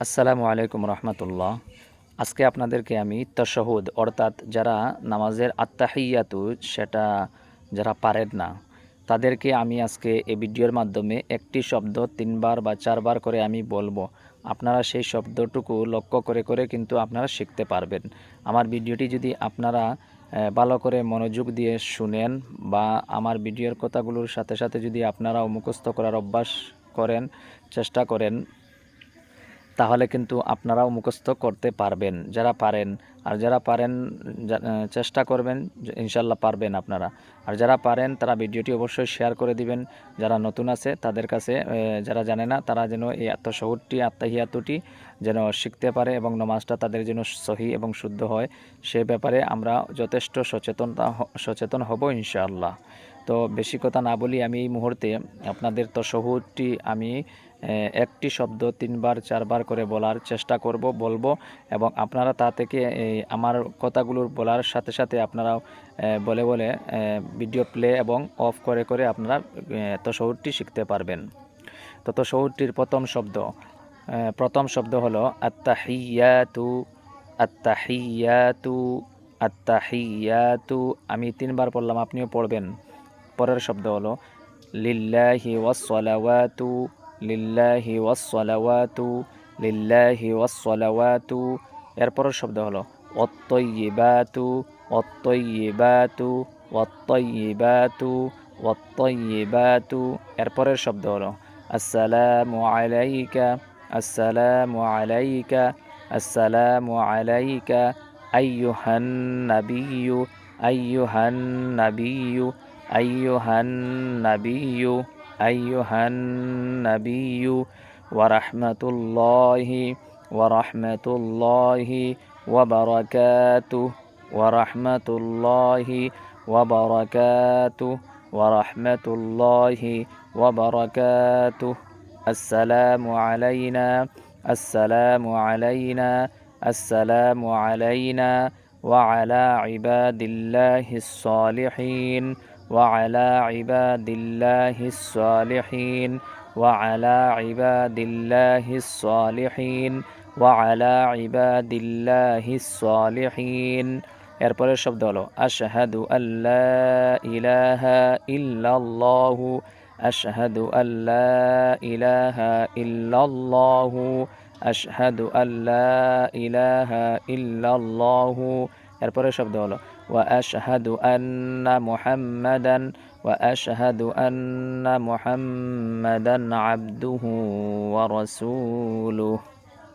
আসসালামু আলাইকুম রহমতুল্লাহ। আজকে আপনাদেরকে আমি তশহুদ, অর্থাৎ যারা নামাজের আত্মাহিয়াতু সেটা যারা পারেন না, তাদেরকে আমি আজকে এই ভিডিওর মাধ্যমে একটি শব্দ তিনবার বা চারবার করে আমি বলব। আপনারা সেই শব্দটুকু লক্ষ্য করে করে কিন্তু আপনারা শিখতে পারবেন। আমার ভিডিওটি যদি আপনারা ভালো করে মনোযোগ দিয়ে শুনেন বা আমার ভিডিওর কথাগুলোর সাথে সাথে যদি আপনারাও মুখস্থ করার অভ্যাস করেন, চেষ্টা করেন তাহলে কিন্তু আপনারাও মুখস্থ করতে পারবেন। যারা পারেন আর যারা পারেন চেষ্টা করবেন ইনশাল্লাহ পারবেন আপনারা। আর যারা পারেন, তারা ভিডিওটি অবশ্যই শেয়ার করে দিবেন। যারা নতুন আছে, তাদের কাছে যারা জানে না, তারা যেন এই আত্মশহুরটি আত্মাহিয়াতুটি যেন শিখতে পারে এবং নমাজটা তাদের জন্য সহি এবং শুদ্ধ হয়, সে ব্যাপারে আমরা যথেষ্ট সচেতনতা সচেতন হব ইনশাআল্লাহ। তো বেশি কথা না বলি, আমি এই মুহূর্তে আপনাদের তশহুরটি আমি একটি শব্দ তিনবার, চারবার করে বলার চেষ্টা করব, বলব এবং আপনারা তা থেকে এই আমার কথাগুলোর বলার সাথে সাথে আপনারাও বলে বলে ভিডিও প্লে এবং অফ করে করে আপনারা তশহুরটি শিখতে পারবেন। তো তশহুরটির প্রথম শব্দ প্রথম শব্দ হলো আত্তাহিয়াতু আত্তাহিয়াতু আত্তাহিয়াতু। আমি তিনবার পড়লাম, আপনিও পড়বেন। পরের শব্দ হলো লিল্লা হি ওয়সলাওয়া তু লিল্লা হি লিল্লাহি ওয়াসসালাওয়াতু লিল্লাহি ওয়াসসালাওয়াতু লিল্লাহি ওয়াসসালাওয়াতু। এরপরের শব্দ হলো ওয়াত্তাইয়িবাতু ওয়াত্তাইয়িবাতু ওয়াত্তাইয়িবাতু ওয়াত্তাইয়িবাতু এরপরের শব্দ হলো, আসসালামু আলাইকা আসসালামু আলাইকা আসসালামু আলাইকা, আইয়ুহান নাবিয়্যু আইয়ুহান নাবিয়্যু আইয়ুহান নাবিয়্যু আইয়ুহান নাবিয়্যু। ওয়া রাহমাতুল্লাহি ওয়া রাহমাতুল্লাহি وبركاته. ورحمة الله وبركاته. ورحمة الله وبركاته. السلام علينا. السلام علينا. السلام علينا. وعلى عباد الله الصالحين. وعلى عباد الله الصالحين. وعلى عباد الله الصالحين. ওয়ালা ইবাদিল্লাহি সালিহিন এরপরের শব্দ হলো আশহাদু আল্লাহ ইলাহা ইল্লাল্লাহু আশহাদু আল্লাহ ইলাহা ইল্লাল্লাহু আশহাদু আল্লাহ ইলাহা ইল্লাল্লাহু এরপরের শব্দ হলো ওয়া আশহাদু আন্না মুহাম্মাদান ওয়া আশহাদু আন্না মুহাম্মাদান আবদুহু ওয়া রাসূলুহু